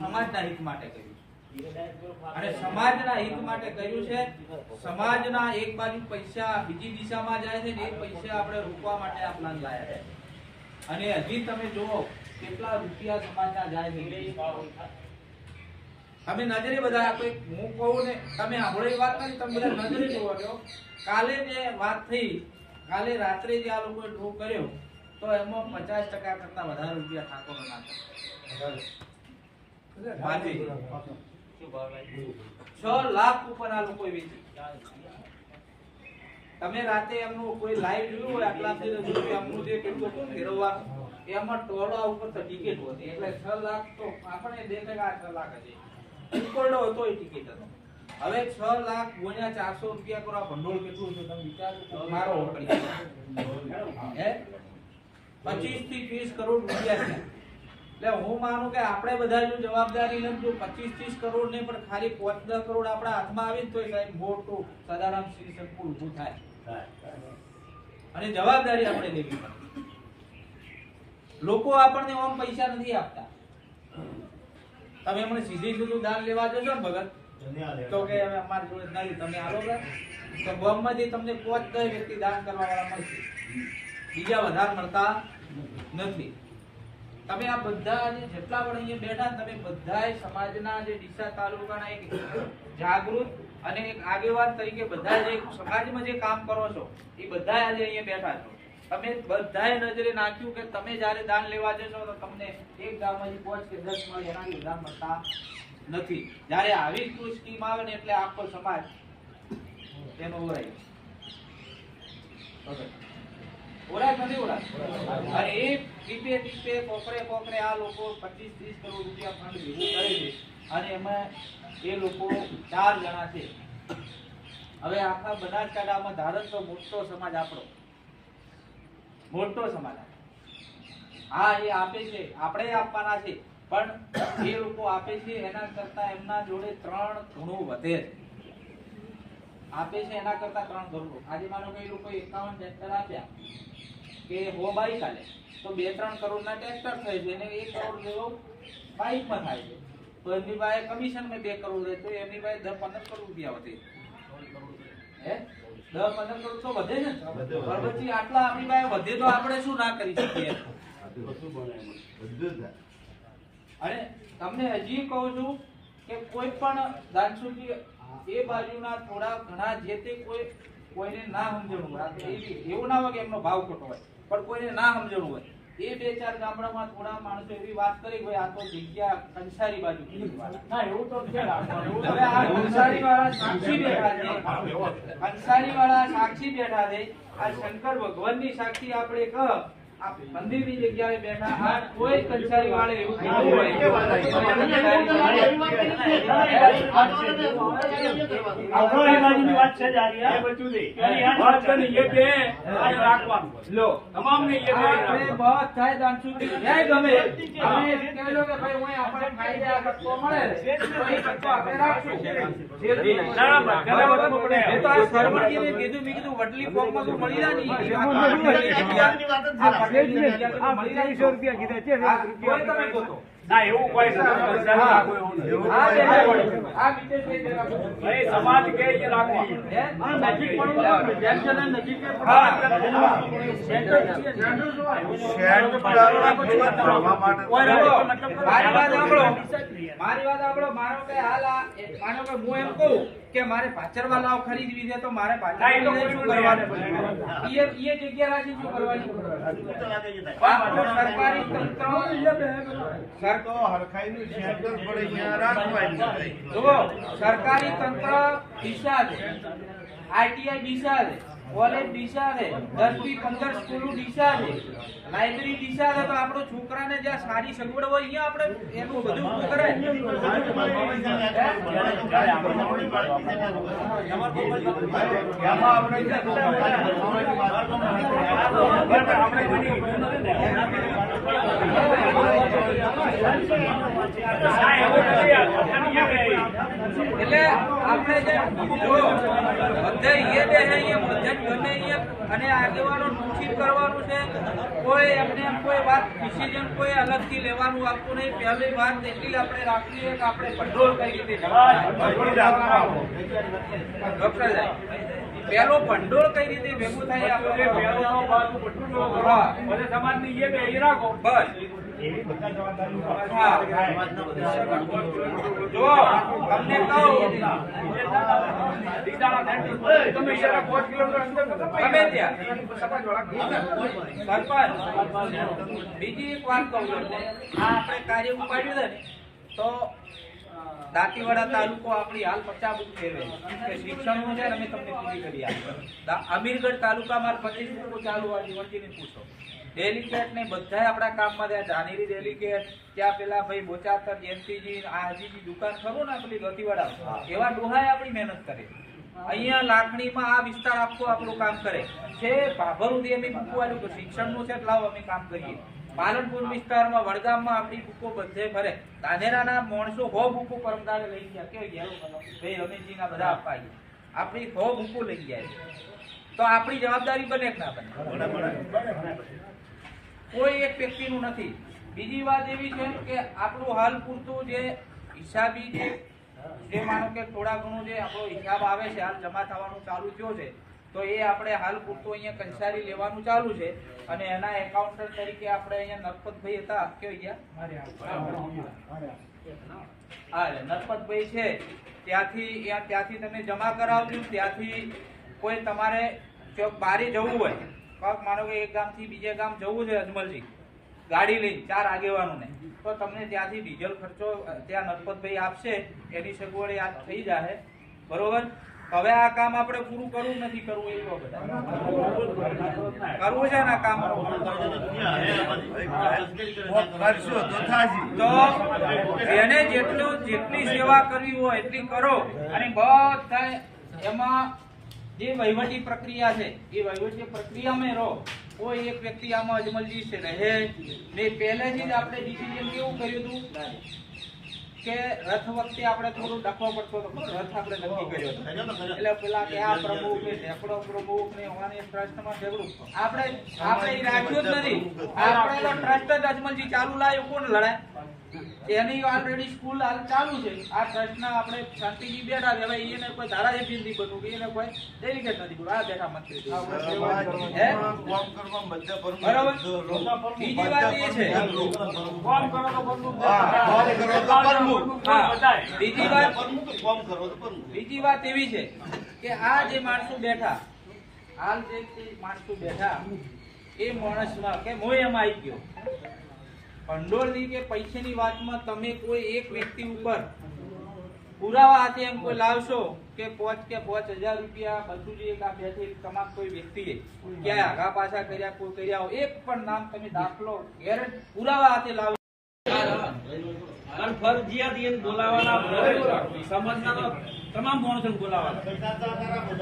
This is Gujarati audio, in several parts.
સમાજના હિત માટે કર્યું અને સમાજના હિત માટે કર્યું છે, સમાજના એક બાજુ પૈસા બીજી દિશામાં જાય છે એ પૈસા આપણે રોકવા માટે આ પ્લાન લાયા છે. અને હજી તમે જુઓ કેટલા રૂપિયા સમાજના જાય છે. તમે નજરે બધા કોઈ હું કહું ને, તમે સાંભળો વાત નથી તમે બધા નજરે જોવો છો. કાલે જે વાત થઈ, કાલે રાત્રે જે આ લોકોએ ડ્રો કર્યો તો એમાં પચાસ ટકા કરતા વધારે રૂપિયા ઠાકોર. છ લાખ ઉપર આ લોકો વેચી. તમે રાતે એમનું કોઈ લાઈવ જોયું હોય આટલા એમનું જે કેટલું હતું ફેરવવાનું એમાં ટોળા ઉપર તો ટિકિટ હતી. એટલે છ લાખ તો આપણે દેખે કે આ છ લાખ હશે ઉકરડો હતો એ ટિકિટ હતો. હવે છ લાખ ગુણ્યા ચારસો રૂપિયા કરો આ ભંડોળ કેટલું છે તમે વિચારો મારો હે? પચીસથી ત્રીસ કરોડ રૂપિયા છે. એટલે હું માનું કે આપણે બધા જો જવાબદારી જો પચીસ ત્રીસ કરોડ ને પણ ખાલી પાંચ દસ કરોડ આપણા હાથમાં આવી તો સાહેબ મોટું સદારામ શ્રી સંકુલ ઊભું થાય. અને જવાબદારી આપણે લેવી પડે. લોકો આપણને ઓમ પૈસા નથી આપતા. તમે મને સીધી સીધું દાન લેવા જશો ને ભગત? તો કે હવે અમારી જોડે નથી તમે આવો તો ગામમાંથી તમને પાંચ દસ વ્યક્તિ દાન કરવા વાળા મળશે. બીજા વધારે મળતા નથી. તમે આ બધા જે જેટલા પણ અહીંયા બેઠા તમે બધાય સમાજના જે ડીસા તાલુકાના એક જાગૃત અને એક આગેવાન તરીકે બધા જે સમાજમાં જે કામ કરો છો, એ બધા આજે અહીંયા બેઠા છો. તમે બધાએ નજરે નાખ્યું કે તમે જ્યારે દાન લેવા જશો તો તમને એક ગામમાંથી પાંચ કે દસ મળે એનાથી વધારે મળતા નથી. જ્યારે આવી કોઈ સ્કીમ આવે ને એટલે આખો સમાજ તેનો ઓરાય Okay. કે નથી, ઓળખ. અને એ પીપે પીપે કોકરે કોકરે આ લોકો 25 30 કરોડ રૂપિયા ફંડ ભેગું કરે છે. અને એમાં એ લોકો ચાર જણા છે. હવે આખા બનાસકાંઠામાં ધારક તો મોટો સમાજ આપણો. મોટો સમાજ. હા, એ આપે છે. આપણે આપવાના છે. પણ એ લોકો આપે છે, એના કરતા એમના જોડે ત્રણ ગણું વધે છે. આપે છે એના કરતા ત્રણ ગણું આજે માનો કે એ લોકો એકાવન ટ્રેક્ટર આપ્યા કે હો બાઈક આલે તો બે ત્રણ કરોડ ના ટ્રેક્ટર થાય છે અને એક કરોડ જેવો બાઈકમાં થાય છે. તો એમની પાસે કમિશન મેં બે કરોડ રહે તો એમની પાસે દસ પંદર કરોડ રૂપિયા વધે હે? દસ પંદર કરોડ તો વધે છે ને પણ પછી આટલા આપણી પાસે વધે તો આપણે શું ના કરી શકીએ? અને તમને હજી કહું છું કે કોઈ પણ દાનશુજી એ બાજુના થોડા ઘણા જે તે કોઈ કોઈને ના સમજણું હોય એવી- ના હોય કે એમનો ભાવ ખોટો હોય પણ કોઈને ના સમજણું હોય એ બે ચાર ગામડામાં થોડા માણસો એવી વાત કરી ભાઈ આ તો જગ્યા કંસારી બાજુ ના એવું તો છે રાખવાનું. કંસારી વાળા સાક્ષી બેઠા છે. કંસારી વાળા સાક્ષી બેઠા છે. આ શંકર ભગવાનની સાક્ષી આપણે કહ મંદિરની જગ્યાએ બેઠા આ કોઈ કંસારી વાળે એવું કીધું વાત છે. હું મેં વડલી ફોર્મમાં તો મળી જાય સમાજ કે મારી વાત આપડો મારો કે હાલ આ માનો કે હું એમ કહું કે મારે પાછળવા લાવ ખરીદવી છે તો મારે ના, પાછળ શું કરવાનું? એ એ જગ્યા રાખી શું કરવાની? સરકારી તંત્ર. જુઓ સરકારી તંત્ર દિશા છે. આઈટીઆઈ દિશા છે. કોલેજ દિશા છે દસથી પંદર સ્કૂલો દિશા છે. લાઇબ્રેરી દિશા છે તો આપણો છોકરાને જ્યાં સારી સગવડ હોય, અહીંયા આપણે એનું બધું ઊભું કરે. આપણે ના, એવું નથી. આપણને એ કહે. એટલે આપણે જે જો બધે એ બે છે એ બધે ગમે એ. અને આગેવાનો સૂચિત કરવાનું છે. કોઈ એમને કોઈ વાત ડિસિઝન કોઈ અલગથી લેવાનું આપતું નહીં. પહેલી વાત એટલી આપણે રાખવી કે આપણે ભંડોળ કઈ રીતે જમાવવાનું. ડોક્ટર પહેલો ભંડોળ કઈ રીતે ભેગું થાય આપણે જો કરો. સમાજની એ બે રાખો. બસ. હા. જો તમને કહું દીદાણા સેન્ટર પર તમે શેરા પાંચ કિલોમીટર અંદર ગમે ત્યાં. સરપંચ. બીજી એક વાત કહું તમને. આ આપણે કાર્ય ઉપાડ્યું છે ને તો દાંતીવાડા તાલુકો આપણી હાલ પચાસ બુક ફેરવે કે શિક્ષણનું છે અમે તમને પૂરી કરી આપીએ અમીરગઢ તાલુકામાં પચીસ બુકો ચાલુ હોય વળગીને પૂછો. ડેલિકેટ ને બધાય આપણા કામમાં ત્યાં જાનેરી ડેલિકેટ ત્યાં પેલા ભાઈ બોચાતર જયંતિજી આ હજીજી દુકાન ખરું ને પેલી ગતિવાડા એવા ડોહાએ આપણી મહેનત કરી. અહીંયા લાકડીમાં આ વિસ્તાર આખો આપણું કામ કરે. છે ભાભર સુધી અમે મૂકવું કે શિક્ષણનું છે લાવો અમે કામ કરીએ. પાલનપુર વિસ્તારમાં વડગામમાં આપણી બુકો બધે ભરે. ધાનેરાના માણસો હો બુકો પરમદાડે લઈ ગયા. કે ભાઈ રમેશજીના બધા આપવા આપણી હો બુકો લઈ જાય તો આપણી જવાબદારી બને કે ના બને? કોઈ એક વ્યક્તિનું નથી. બીજી વાત એવી છે કે આપણું હાલ પૂરતું જે હિસાબી જે જે માનો કે થોડા ઘણું જે આપણો હિસાબ આવે છે હાલ જમા થવાનું ચાલુ થયો છે તો એ આપણે હાલ પૂરતું અહીંયા કંસારી લેવાનું ચાલુ છે અને એના એકાઉન્ટન્ટ તરીકે આપણે અહીંયા નરપતભાઈ હતા. કે અહીંયા? હા નરપતભાઈ છે. ત્યાંથી ત્યાં- ત્યાંથી તમે જમા કરાવજો. ત્યાંથી કોઈ તમારે બારે જવું હોય માનો કે એક ગામથી બીજે ગામ જવું છે અજમલજી. ગાડી લઈને ચાર આગેવાનોને. તો તમને ત્યાંથી ડીઝલ ખર્ચો ત્યાં નરપતભાઈ આપશે એની સગવડ આ થઈ જાય બરોબર? હવે આ કામ આપણે પૂરું કરવું નથી કરવું એ બધા. કરવું છે ને કામ? તો એને જેટલું જેટલી સેવા કરવી હોય એટલી કરો. અને બધા એમાં જે વહીવટી પ્રક્રિયા છે એ વહીવટી પ્રક્રિયામાં રહો. કોઈ એક વ્યક્તિ આમાં અજમલજી છે રહે ને પહેલેથી જ આપણે ડિસિઝન કેવું કર્યું હતું? કે રથ વખતે આપણે થોડું ડખવો પડતો હતો રથ આપણે નક્કી કર્યો હતો. એટલે પેલા કે આ પ્રભુ કે ઢેકડો પ્રભુ ને હોવાની ટ્રસ્ટમાં ઢેકડું. આપણે આપણે રાખ્યું જ નથી. આપણે તો ટ્રસ્ટ જ અજમલજી ચાલુ લાવ્યું કોણ લડાય? એની ઓલરેડી સ્કૂલ હાલ ચાલુ છે. આ ટ્રસ્ટના આપણે શાંતિજી બેઠા છે. હવે એને કોઈ ધારાસભ્ય નથી બનવું કે એને કોઈ ડેલિગેટ નથી બનવું. આ બેઠા મંત્રી બરાબર? બીજી વાત એ છે. બીજી વાત બીજી વાત એવી છે કે આ જે માણસો બેઠા હાલ જે માણસો બેઠા એ માણસમાં કે હું એમાં આવી ગયો. ભંડોળની કે પૈસાની વાતમાં તમે કોઈ એક વ્યક્તિ ઉપર પુરાવા હાથે એમ કોઈ લાવશો કે પોચ કે પોચ હજાર રૂપિયા બધું જે આ બેઠી તમામ કોઈ વ્યક્તિએ ક્યાંય આગા પાછા કર્યા, કોઈ કર્યા એક પણ નામ તમે દાખલો ગેરંટ પુરાવા હાથે લાવો. અને ફરજિયાત બોલાવાના સમાજના તમામ માણસોને બોલાવાના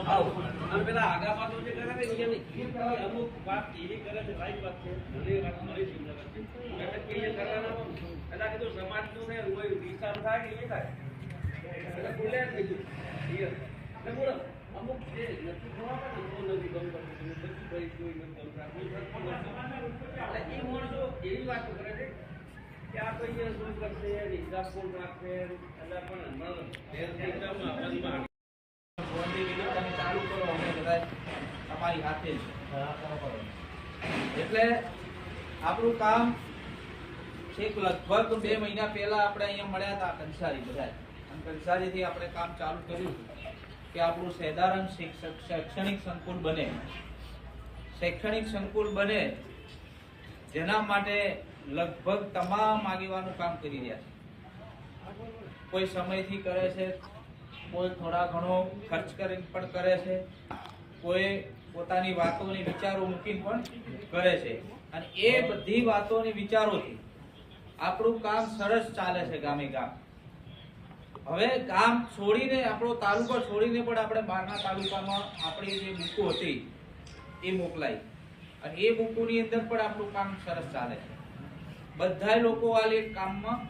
આવો. અને પેલા આગા પાછો જે કરે છે એ અમુક વાત એવી કરે છે right વાત છે મને એ વાત મળી છે. મને વાત છે. એટલે કે એ કરવાના એટલે કીધું સમાજનું ને કોઈ વિસ્તાર થાય કે એ થાય? એટલે બોલ્યા જ કીધું. એટલે બોલો. અમુક જે નથી એ નથી ગમતા નથી ભાઈ કોઈ નથી ગમતા કોઈ નથી એ માણસો એવી વાતો કરે છે કે કહીએ, શું કરશે, હિસાબ કોણ રાખશે? એટલે ચાલુ કરો, અમે બધાય તમારી હાથે. એટલે આપણું કામ છેક લગભગ બે મહિના પહેલા આપણે અહીંયા મળ્યા હતા કંસારી બધા અને કંસારીથી આપણે કામ ચાલુ કર્યું કે આપણું શિક્ષક શૈક્ષણિક સંકુલ બને. શૈક્ષણિક સંકુલ બને. જેના માટે લગભગ તમામ આગેવાનો કામ કરી રહ્યા છે. કોઈ સમયથી કરે છે, કોઈ થોડા ઘણો ખર્ચ કરીને પણ કરે છે, કોઈ પોતાની વાતોની વિચારો મૂકીને પણ કરે છે. અને એ બધી વાતોની વિચારોથી આપણું કામ સરસ ચાલે છે ગામે ગામ. હવે ગામ છોડીને, આપણો તાલુકો છોડીને પણ આપણે બહારના તાલુકામાં આપણી જે બુકો હતી, એ મોકલાઈ. અને એ બુકોની અંદર પણ આપણું કામ સરસ ચાલે છે. બધાય લોકો આ એક કામમાં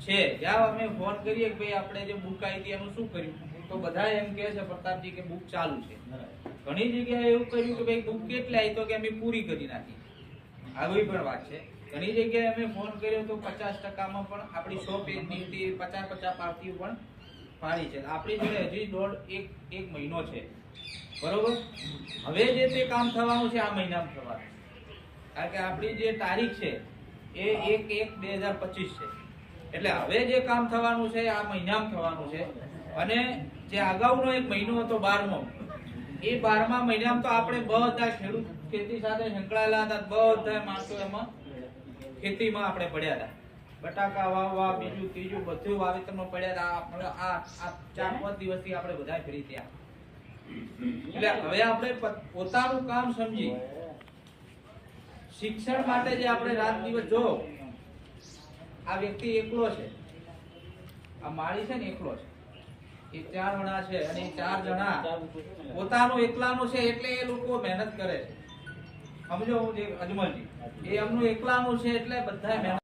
છે. જ્યાં અમે ફોન કરીએ કે ભાઈ આપણે જે બુક આવી હતી એનું શું કર્યું? તો બધા એમ કહે છે, પ્રતાપજી, કે બુક ચાલુ છે. ઘણી જગ્યાએ એવું કર્યું કે ભાઈ બુક કેટલી આવી તો કે અમે પૂરી કરી નાખી. આવી પણ વાત છે. ઘણી જગ્યાએ અમે ફોન કર્યો તો પચાસ ટકામાં પણ આપણી સો પેજની હતી, પચાસ પચાસ પાવતીઓ પણ ફાળી છે. આપણી જોડે હજી દોઢ એક એક મહિનો છે. બરોબર? હવે જે તે કામ થવાનું છે, આ મહિનામાં થવાનું કારણ કે આપણી જે તારીખ છે એ એક એક બે હજાર પચીસ છે. એટલે હવે જે કામ થવાનું છે, આ મહિનામાં થવાનું છે. અને જે અગાઉનો એક મહિનો હતો બારમો, એ બારમા મહિનામાં તો આપણે બધા ખેડૂત ખેતી સાથે સંકળાયેલા હતા બધા માણસો એમાં ખેતીમાં આપણે પડ્યા હતા. બટાકા વાવવા, બીજું ત્રીજું બધું વાવેતરમાં પડ્યા હતા. આપણે આ ચાર પાંચ દિવસથી આપણે બધા ફરી ત્યાં એટલે હવે આપણે પોતાનું કામ સમજી શિક્ષણ માટે જે આપણે રાત દિવસ જો, આ વ્યક્તિ એકલો છે. આ માળી છે ને એકલો છે. એ ચાર જણા છે અને એ ચાર જણા પોતાનું એકલાનું છે એટલે એ લોકો મહેનત કરે છે. સમજો હું જે અજમલજી, એ એમનું એકલાનું છે એટલે બધા મહેનત